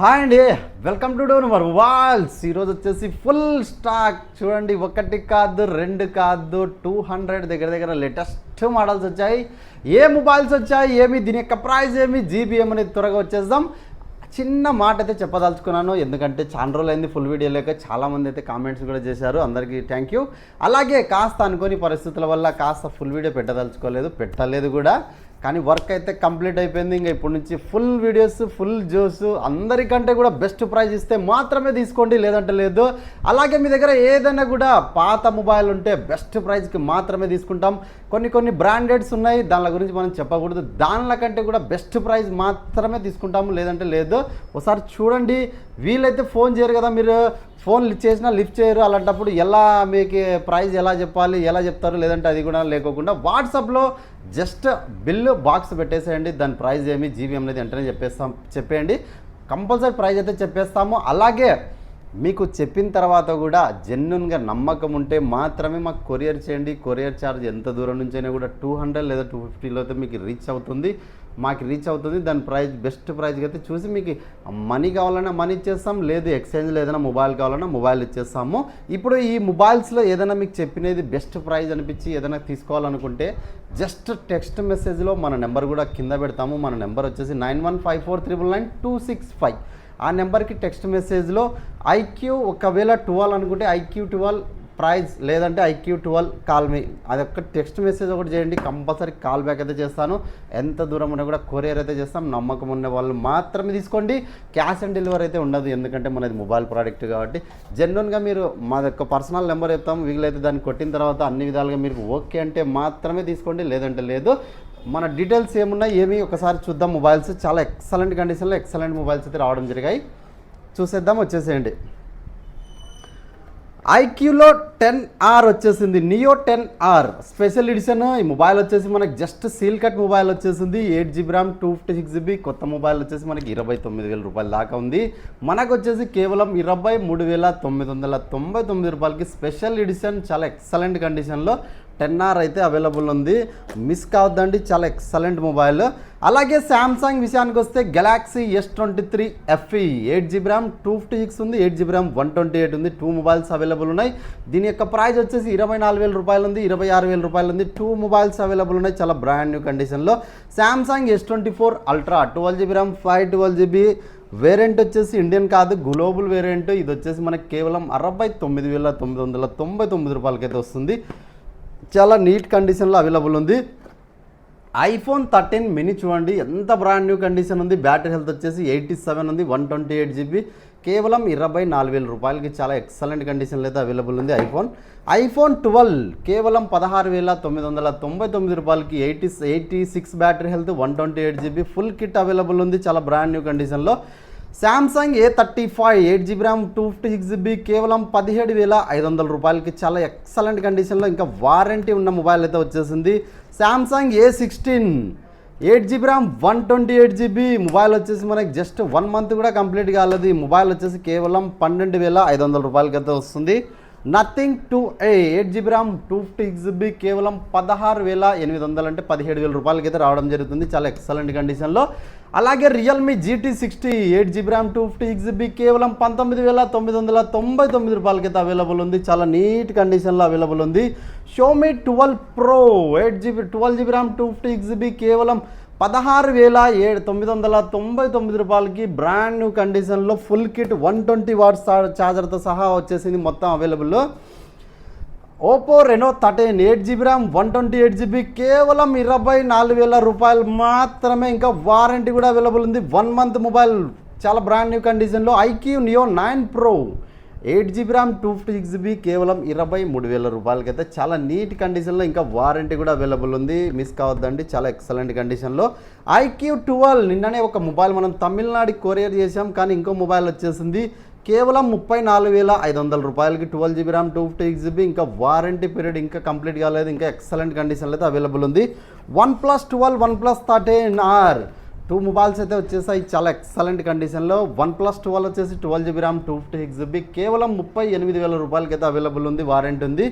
Hi అండి. Welcome to Dhone మర్ walls. ఈరోజు వచ్చేసి ఫుల్ స్టాక్. చూడండి ఒకటి కాదు రెండు కాదు టూ హండ్రెడ్ దగ్గర దగ్గర లేటెస్ట్ మోడల్స్ వచ్చాయి. ఏ మొబైల్స్ వచ్చాయి ఏమి దీని యొక్క ప్రైస్ ఏమి జీబీ ఏమని త్వరగా వచ్చేద్దాం. చిన్న మాట అయితే చెప్పదలుచుకున్నాను ఎందుకంటే చాలా రోజులు అయింది ఫుల్ వీడియో లేక చాలామంది అయితే కామెంట్స్ కూడా చేశారు అందరికీ థ్యాంక్ యూ అలాగే కాస్త అనుకోని పరిస్థితుల వల్ల కాస్త ఫుల్ వీడియో పెట్టదలుచుకోలేదు పెట్టలేదు కూడా. కానీ వర్క్ అయితే కంప్లీట్ అయిపోయింది. ఇంకా ఇప్పటి నుంచి ఫుల్ వీడియోస్ ఫుల్ జ్యూస్ అందరికంటే కూడా బెస్ట్ ప్రైజ్ ఇస్తే మాత్రమే తీసుకోండి లేదంటే లేదు. అలాగే మీ దగ్గర ఏదైనా కూడా పాత మొబైల్ ఉంటే బెస్ట్ ప్రైజ్కి మాత్రమే తీసుకుంటాం. కొన్ని కొన్ని బ్రాండెడ్స్ ఉన్నాయి దాని గురించి మనం చెప్పకూడదు. దానిల కంటే కూడా బెస్ట్ ప్రైజ్ మాత్రమే తీసుకుంటాము లేదంటే లేదు. ఒకసారి చూడండి. వీలైతే ఫోన్ చేయరు కదా మీరు. ఫోన్ లిఫ్ట్ చేసినా లిఫ్ట్ చేయరు. అలాంటప్పుడు ఎలా మీకు ప్రైస్ ఎలా చెప్పాలి ఎలా చెప్తారు లేదంటే అది కూడా లేకోకుండా వాట్సాప్లో జస్ట్ బిల్లు బాక్స్ పెట్టేసేయండి. దాని ప్రైస్ ఏమి జీబీ అనేది వెంటనే చెప్పేస్తాం చెప్పేయండి. కంపల్సరీ ప్రైజ్ అయితే చెప్పేస్తాము. అలాగే మీకు చెప్పిన తర్వాత కూడా జెన్యున్గా నమ్మకం ఉంటే మాత్రమే మాకు కొరియర్ చేయండి. కొరియర్ ఛార్జ్ ఎంత దూరం నుంచైనా కూడా టూ హండ్రెడ్ లేదా టూ ఫిఫ్టీలో అయితే మీకు రీచ్ అవుతుంది. మాకు రీచ్ అవుతుంది దాని ప్రైస్ బెస్ట్ ప్రైస్కి అయితే చూసి మీకు మనీ కావాలన్నా మనీ ఇచ్చేస్తాం లేదు ఎక్స్చేంజ్లో ఏదైనా మొబైల్ కావాలన్నా మొబైల్ ఇచ్చేస్తాము. ఇప్పుడు ఈ మొబైల్స్లో ఏదైనా మీకు చెప్పినది బెస్ట్ ప్రైస్ అనిపించి ఏదైనా తీసుకోవాలనుకుంటే జస్ట్ టెక్స్ట్ మెసేజ్లో మన నెంబర్ కూడా కింద పెడతాము. మన నెంబర్ వచ్చేసి nine one five four triple nine two six five ఆ నెంబర్కి టెక్స్ట్ మెసేజ్లో ఐక్యూ ఒకవేళ ట్వెల్వ్ అనుకుంటే ఐక్యూ ట్వెల్వ్ ప్రైజ్ లేదంటే ఐక్యూ ట్వెల్వ్ కాల్ మీ. అది టెక్స్ట్ మెసేజ్ ఒకటి చేయండి కంపల్సరీ కాల్ బ్యాక్ అయితే చేస్తాను. ఎంత దూరం ఉన్నా కూడా కొరియర్ అయితే చేస్తాం. నమ్మకం ఉన్న వాళ్ళు మాత్రమే తీసుకోండి. క్యాష్ ఆన్ డెలివరీ అయితే ఉండదు ఎందుకంటే మనది మొబైల్ ప్రోడక్ట్ కాబట్టి. జెన్యున్గా మీరు మా యొక్క పర్సనల్ నెంబర్ చెప్తాం. వీలైతే దాన్ని కొట్టిన తర్వాత అన్ని విధాలుగా మీరు ఓకే అంటే మాత్రమే తీసుకోండి. లేదంటే లేదు. మన డీటెయిల్స్ ఏమున్నాయి? ఏమి? ఒకసారి చూద్దాం. మొబైల్స్ చాలా ఎక్సలెంట్ కండిషన్లో ఎక్సలెంట్ మొబైల్స్ అయితే రావడం జరిగాయి. చూసేద్దాం వచ్చేసేయండి. ఐక్యూలో టెన్ ఆర్ వచ్చేసింది. Neo ten R. Special edition. ఈ మొబైల్ వచ్చేసి మనకి జస్ట్ సీల్ కట్ మొబైల్ వచ్చేసింది. Eight GB RAM two fifty six GB కొత్త మొబైల్ వచ్చేసి మనకి ఇరవై తొమ్మిది వేల రూపాయల దాకా ఉంది. మనకు వచ్చేసి కేవలం ఇరవై మూడు వేల తొమ్మిది వందల తొంభై తొమ్మిది రూపాయలకి స్పెషల్ ఎడిషన్. చాలా ఎక్సలెంట్ కండిషన్లో టెన్ ఆర్ అయితే అవైలబుల్ ఉంది. మిస్ కావద్దండి చాలా ఎక్సలెంట్ మొబైల్ అలాగే శాంసంగ్ విషయానికి వస్తే Galaxy S twenty three FE eight GB RAM two fifty six ఉంది eight GB RAM one twenty eight ఉంది టూ మొబైల్స్ అవైలబుల్ ఉన్నాయి. దీని యొక్క ప్రైస్ వచ్చేసి ఇరవై నాలుగు వేల రూపాయలు ఉంది ఇరవై ఆరు వేల రూపాయలు ఉంది. టూ మొబైల్స్ అవైలబుల్ ఉన్నాయి చాలా బ్రాండ్ న్యూ కండిషన్లో Samsung S twenty four Ultra twelve GB RAM five twelve GB variant వచ్చేసి ఇండియన్ కాదు గ్లోబల్ వేరియంట్ ఇది వచ్చేసి మనకి కేవలం అరవై తొమ్మిది వేల తొమ్మిది వందల తొంభై తొమ్మిది రూపాయలకైతే వస్తుంది. చాలా నీట్ కండిషన్లో అవైలబుల్ ఉంది. ఐఫోన్ థర్టీన్ మినీ చూడండి ఎంత బ్రాండ్ న్యూ కండిషన్ ఉంది. బ్యాటరీ హెల్త్ వచ్చేసి ఎయిటీ సెవెన్ ఉంది వన్ ట్వంటీ ఎయిట్ జీబీ. కేవలం ఇరవై నాలుగు వేల రూపాయలకి చాలా ఎక్సలెంట్ కండిషన్లో అయితే అవైలబుల్ ఉంది ఐఫోన్. ఐఫోన్ ట్వెల్వ్ కేవలం పదహారు వేల తొమ్మిది వందల తొంభై తొమ్మిది రూపాయలకి eighty eighty six battery health one twenty eight GB. Full kit available ఉంది చాలా బ్రాండ్ న్యూ కండిషన్లో Samsung A thirty five eight GB RAM two fifty six GB కేవలం పదిహేడు వేల ఐదు వందల రూపాయలకి చాలా ఎక్సలెంట్ కండిషన్లో ఇంకా వారంటీ ఉన్న మొబైల్ అయితే వచ్చేసింది. Samsung A sixteen eight GB RAM one twenty eight GB mobile వచ్చేసి మనకి జస్ట్ వన్ మంత్ కూడా కంప్లీట్ కాలేదు. ఈ మొబైల్ వచ్చేసి కేవలం పన్నెండు వేల ఐదు వందల రూపాయలకి అయితే వస్తుంది. Nothing two A eight GB RAM two fifty GB కేవలం పదహారు వేల ఎనిమిది వందలు అంటే పదిహేడు వేల రూపాయలకి అయితే రావడం జరుగుతుంది. చాలా ఎక్సలెంట్ కండిషన్లో అలాగే Realme GT sixty eight GB RAM two fifty GB కేవలం పంతొమ్మిది వేల తొమ్మిది వందల తొంభై తొమ్మిది రూపాయలకి అవైలబుల్ ఉంది. చాలా నీట్ కండిషన్లో అవైలబుల్ ఉంది. Xiaomi twelve pro eight GB twelve GB RAM two fifty GB కేవలం పదహారు వేల ఏడు తొమ్మిది వందల తొంభై తొమ్మిది రూపాయలకి బ్రాండ్ న్యూ కండిషన్లో full kit one twenty watts ఛార్జర్తో సహా వచ్చేసింది మొత్తం available Oppo Reno thirteen eight GB RAM one twenty eight GB కేవలం ఇరవై నాలుగు వేల రూపాయలు మాత్రమే ఇంకా వారంటీ కూడా అవైలబుల్ ఉంది. వన్ మంత్ మొబైల్ చాలా బ్రాండ్ న్యూ కండిషన్లో iQOO Neo nine pro eight GB RAM two fifty six GB కేవలం ఇరవై మూడు వేల రూపాయలకైతే చాలా నీట్ కండిషన్లో ఇంకా వారంటీ కూడా అవైలబుల్ ఉంది. మిస్ కావద్దండి చాలా ఎక్సలెంట్ కండిషన్లో. ఐక్యూ ట్వెల్వ్ నిన్ననే ఒక మొబైల్ మనం తమిళనాడుకి కొరియర్ చేసాం కానీ ఇంకో మొబైల్ వచ్చేసింది. కేవలం ముప్పై నాలుగు వేల ఐదు వందల రూపాయలకి twelve GB RAM two fifty six GB ఇంకా వారంటీ పీరియడ్ ఇంకా కంప్లీట్ కాలేదు ఇంకా ఎక్సలెంట్ కండిషన్లో అయితే అవైలబుల్ ఉంది. OnePlus twelve OnePlus thirteen R two mobiles అయితే వచ్చేసాయి చాలా ఎక్సలెంట్ కండిషన్లో. వన్ ప్లస్ ట్వెల్వ్ వచ్చేసి twelve GB RAM two fifty six GB. కేవలం ముప్పై ఎనిమిది వేల రూపాయలకి అయితే అవైలబుల్ ఉంది వారంటీ ఉంది.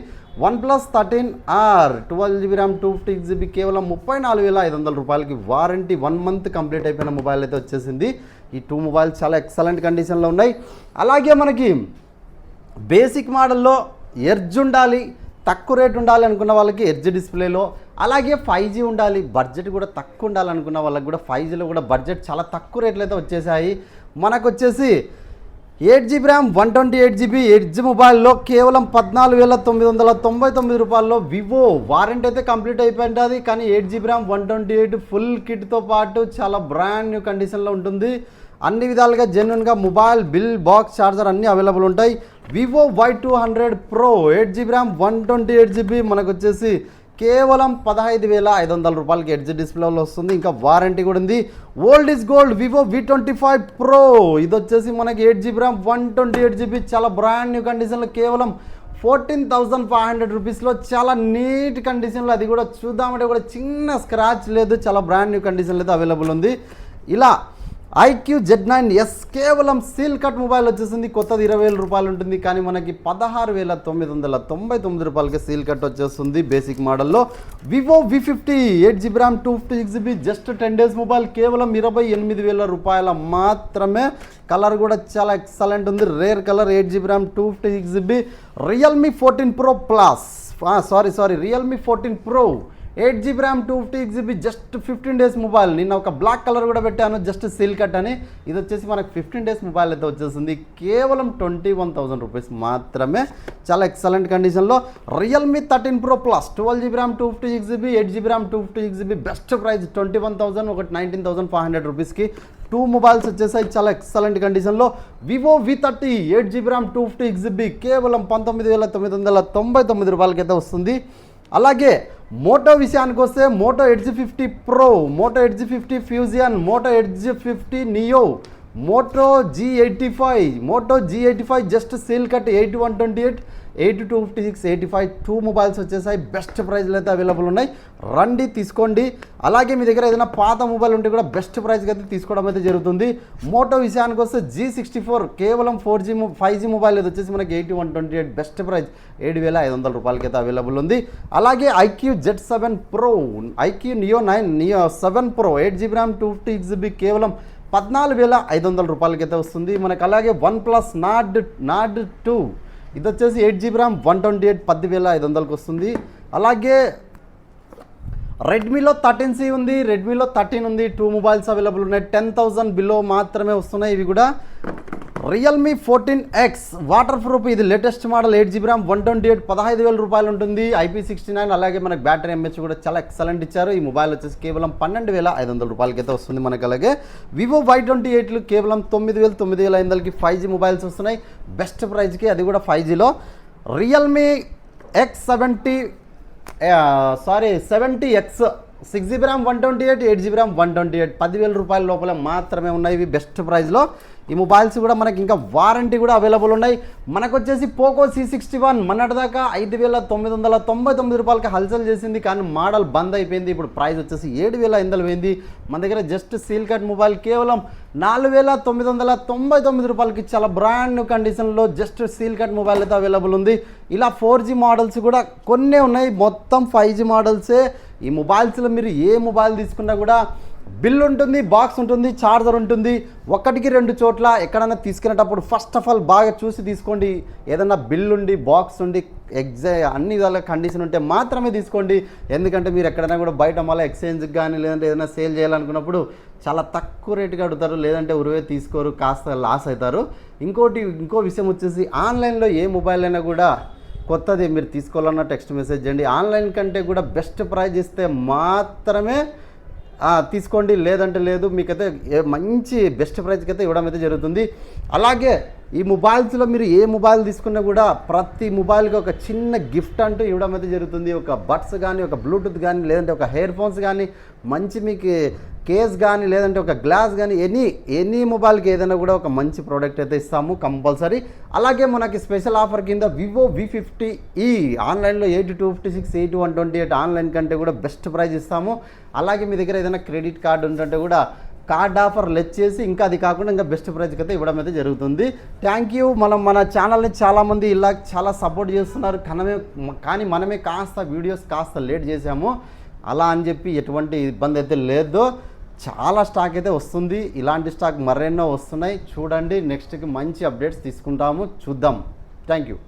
OnePlus thirteen R twelve GB RAM two fifty six GB కేవలం ముప్పై నాలుగు వేల ఐదు వందల రూపాయలకి వారంటీ వన్ మంత్ కంప్లీట్ అయిపోయిన మొబైల్ అయితే వచ్చేసింది. ఈ టూ మొబైల్స్ చాలా ఎక్సలెంట్ కండిషన్లో ఉన్నాయి. అలాగే మనకి బేసిక్ మోడల్లో ఎర్జ్ ఉండాలి తక్కువ రేట్ ఉండాలి అనుకున్న వాళ్ళకి ఎర్జ్ డిస్ప్లేలో అలాగే ఫైవ్ జీ ఉండాలి బడ్జెట్ కూడా తక్కువ ఉండాలనుకున్న వాళ్ళకి కూడా ఫైవ్ జీలో కూడా బడ్జెట్ చాలా తక్కువ రేట్లు అయితే వచ్చేసాయి. మనకు వచ్చేసి eight GB RAM one twenty eight GB edge మొబైల్లో కేవలం పద్నాలుగు వేల తొమ్మిది వందల తొంభై తొమ్మిది రూపాయల్లో వివో వారంటీ అయితే కంప్లీట్ అయిపోయింటుంది కానీ eight GB RAM one twenty eight full కిట్తో పాటు చాలా బ్రాండ్ న్యూ కండిషన్లో ఉంటుంది. అన్ని విధాలుగా జెన్యున్గా మొబైల్ బిల్ బాక్స్ ఛార్జర్ అన్నీ అవైలబుల్ ఉంటాయి. Vivo Y two hundred pro eight GB RAM one twenty eight GB మనకు వచ్చేసి కేవలం పదహైదు వేల ఐదు వందల రూపాయలకి ఎడ్జ్ డిస్ప్లేలో వస్తుంది. ఇంకా వారంటీ కూడా ఉంది. Old is gold Vivo V twenty five pro ఇది వచ్చేసి మనకి eight GB RAM one twenty eight GB చాలా బ్రాండ్ న్యూ కండిషన్లో కేవలం ఫోర్టీన్ థౌజండ్ ఫైవ్ హండ్రెడ్ రూపీస్లో చాలా నీట్ కండిషన్లో అది కూడా చూద్దామంటే కూడా చిన్న స్క్రాచ్ లేదు. చాలా బ్రాండ్ న్యూ కండిషన్ లేదు అవైలబుల్ ఉంది. ఇలా ఐక్యూ జెడ్ నైన్ ఎస్ కేవలం సీల్ కట్ మొబైల్ వచ్చేసింది. కొత్తది ఇరవై వేల రూపాయలు ఉంటుంది. కానీ మనకి పదహారు వేల తొమ్మిది వందల తొంభై తొమ్మిది రూపాయలకి సీల్ కట్ వచ్చేస్తుంది బేసిక్ మోడల్లో. Vivo V fifty eight GB RAM two fifty six GB just ten days mobile కేవలం ఇరవై ఎనిమిది వేల రూపాయల మాత్రమే. కలర్ కూడా చాలా ఎక్సలెంట్ ఉంది. Rare colour eight GB RAM two fifty six GB. Realme fourteen pro plus sorry sorry Realme fourteen pro eight GB RAM two fifty GB just fifteen days mobile నిన్న ఒక బ్లాక్ కలర్ కూడా పెట్టాను just సిల్ cut అని. ఇది వచ్చేసి మనకు fifteen days mobile అయితే వచ్చేసింది. కేవలం ట్వంటీ వన్ థౌసండ్ రూపీస్ మాత్రమే. చాలా ఎక్సలెంట్ కండిషన్లో Realme thirteen pro plus twelve GB RAM two fifty six GB eight GB RAM two fifty six GB best price twenty one thousand ఒకటి nineteen thousand five hundred రూపీస్కి two mobiles వచ్చేసాయి. చాలా excellent కండిషన్లో Vivo V thirty eight GB RAM two fifty six GB కేవలం పంతొమ్మిది వేల తొమ్మిది వందల తొంభై తొమ్మిది రూపాయలకి అయితే వస్తుంది. అలాగే మోటో విషయానికి వస్తే Moto edge fifty pro Moto edge fifty fusion Moto edge fifty neo Moto G eighty five Moto G eighty five just seal cut eight one twenty eight eight two fifty six eighty five two mobiles వచ్చేసాయి. Best ప్రైస్లో అయితే available ఉన్నాయి. రండి తీసుకోండి. అలాగే మీ దగ్గర ఏదైనా పాత మొబైల్ ఉంటే కూడా బెస్ట్ ప్రైస్కి అయితే తీసుకోవడం అయితే జరుగుతుంది. మోటో విషయానికి వస్తే జీ సిక్స్టీ ఫోర్ కేవలం four G five G mobile ఇది వచ్చేసి మనకి eighty one twenty eight best price ఏడు వేల ఐదు వందల రూపాయలకి అయితే అవైలబుల్ ఉంది. అలాగే iQOO Z seven pro iQOO Neo nine Neo seven pro eight GB RAM two fifty six GB కేవలం పద్నాలుగు వేల ఐదు వందల రూపాయలకైతే వస్తుంది. మనకు అలాగే OnePlus Nord Nord two ఇది వచ్చేసి eight GB RAM one twenty eight పది వేల ఐదు వందలకి వస్తుంది. అలాగే రెడ్మీలో థర్టీన్ సి ఉంది రెడ్మీలో థర్టీన్ ఉంది టూ మొబైల్స్ అవైలబుల్ ఉన్నాయి. టెన్ థౌజండ్ బిలో మాత్రమే వస్తున్నాయి ఇవి కూడా. Realme fourteen X waterproof ఇది latest model eight GB RAM one twenty eight పదహైదు వేల రూపాయలు ఉంటుంది. ఐపీ సిక్స్టీ నైన్ అలాగే మనకి బ్యాటరీ ఎంహెచ్ కూడా చాలా ఎక్సలెంట్ ఇచ్చారు. ఈ మొబైల్ వచ్చేసి కేవలం పన్నెండు వేల ఐదు వందల రూపాయలకి అయితే వస్తుంది మనకి అలాగే. వివో వై ట్వంటీ ఎయిట్లు కేవలం తొమ్మిది వేలు తొమ్మిది వేల ఐదు వందలకి ఫైవ్ జీ మొబైల్స్ వస్తున్నాయి. బెస్ట్ ప్రైస్కి అది కూడా five జీలో Realme X seventy sorry seventy X six GB RAM one twenty eight eight GB RAM one twenty eight పదివేల రూపాయల లోపల మాత్రమే ఉన్నాయి. ఇవి బెస్ట్ ప్రైస్లో ఈ మొబైల్స్ కూడా మనకి ఇంకా వారంటీ కూడా అవైలబుల్ ఉన్నాయి. మనకు వచ్చేసి పోకో సి సిక్స్టీ వన్ మొన్నటిదాకా ఐదు వేల తొమ్మిది వందల తొంభై తొమ్మిది రూపాయలకి హల్చల్ చేసింది కానీ మోడల్ బంద్ అయిపోయింది. ఇప్పుడు ప్రైస్ వచ్చేసి ఏడు వేల ఐదు పోయింది మన దగ్గర జస్ట్ సీల్ కట్ మొబైల్ కేవలం నాలుగు వేల తొమ్మిది వందల తొంభై తొమ్మిది రూపాయలకి చాలా బ్రాండ్ న్యూ కండిషన్లో జస్ట్ సీల్ కట్ మొబైల్ అయితే అవైలబుల్ ఉంది. ఇలా ఫోర్ జీ మోడల్స్ కూడా కొన్ని ఉన్నాయి. మొత్తం ఫైవ్ జీ మోడల్సే. ఈ మొబైల్స్లో మీరు ఏ మొబైల్ తీసుకున్నా కూడా బిల్ ఉంటుంది బాక్స్ ఉంటుంది చార్జర్ ఉంటుంది. ఒకటికి రెండు చోట్ల ఎక్కడైనా తీసుకునేటప్పుడు ఫస్ట్ ఆఫ్ ఆల్ బాగా చూసి తీసుకోండి. ఏదైనా బిల్ ఉండి బాక్స్ ఉండి ఎగ్జా అన్ని విధాల కండిషన్ ఉంటే మాత్రమే తీసుకోండి. ఎందుకంటే మీరు ఎక్కడైనా కూడా బయట మళ్ళీ ఎక్స్చేంజ్కి కానీ లేదంటే ఏదైనా సేల్ చేయాలనుకున్నప్పుడు చాలా తక్కువ రేటుకి అడుగుతారు. లేదంటే ఉరివే తీసుకోరు కాస్త లాస్ అవుతారు. ఇంకోటి ఇంకో విషయం వచ్చేసి ఆన్లైన్లో ఏ మొబైల్ అయినా కూడా కొత్తది మీరు తీసుకోవాలన్న టెక్స్ట్ మెసేజ్ చేయండి. ఆన్లైన్ కంటే కూడా బెస్ట్ ప్రైజ్ ఇస్తే మాత్రమే తీసుకోండి లేదంటే లేదు మీకైతే మంచి బెస్ట్ ప్రైజ్కి అయితే ఇవ్వడం అయితే జరుగుతుంది. అలాగే ఈ మొబైల్స్లో మీరు ఏ మొబైల్ తీసుకున్నా కూడా ప్రతి మొబైల్కి ఒక చిన్న గిఫ్ట్ అంటూ ఇవ్వడం అయితే జరుగుతుంది. ఒక బడ్స్ కానీ ఒక బ్లూటూత్ కానీ లేదంటే ఒక హెయిర్ ఫోన్స్ కానీ మంచి మీకు కేస్ కానీ లేదంటే ఒక గ్లాస్ కానీ ఎనీ ఎనీ మొబైల్కి ఏదైనా కూడా ఒక మంచి ప్రోడక్ట్ అయితే ఇస్తాము కంపల్సరీ అలాగే మనకి స్పెషల్ ఆఫర్ కింద వివో వి ఫిఫ్టీ ఈ ఆన్లైన్లో eighty two fifty six eight one twenty eight online కంటే కూడా బెస్ట్ ప్రైజ్ ఇస్తాము. అలాగే మీ దగ్గర ఏదైనా క్రెడిట్ కార్డు ఉంటుంటే కూడా కార్డ్ ఆఫర్ లెస్ చేసి ఇంకా అది కాకుండా ఇంకా బెస్ట్ ప్రైజ్కి అయితే ఇవ్వడం అయితే జరుగుతుంది. థ్యాంక్ యూ మనం మన ఛానల్ని చాలామంది ఇలా చాలా సపోర్ట్ చేస్తున్నారు. కనమే కానీ మనమే కాస్త వీడియోస్ కాస్త లేట్ చేసాము అలా అని చెప్పి ఎటువంటి ఇబ్బంది అయితే లేదు. చాలా స్టాక్ అయితే వస్తుంది. ఇలాంటి స్టాక్ మరెన్నో వస్తున్నాయి. చూడండి నెక్స్ట్కి మంచి అప్డేట్స్ తీసుకుంటాము. చూద్దాం. Thank you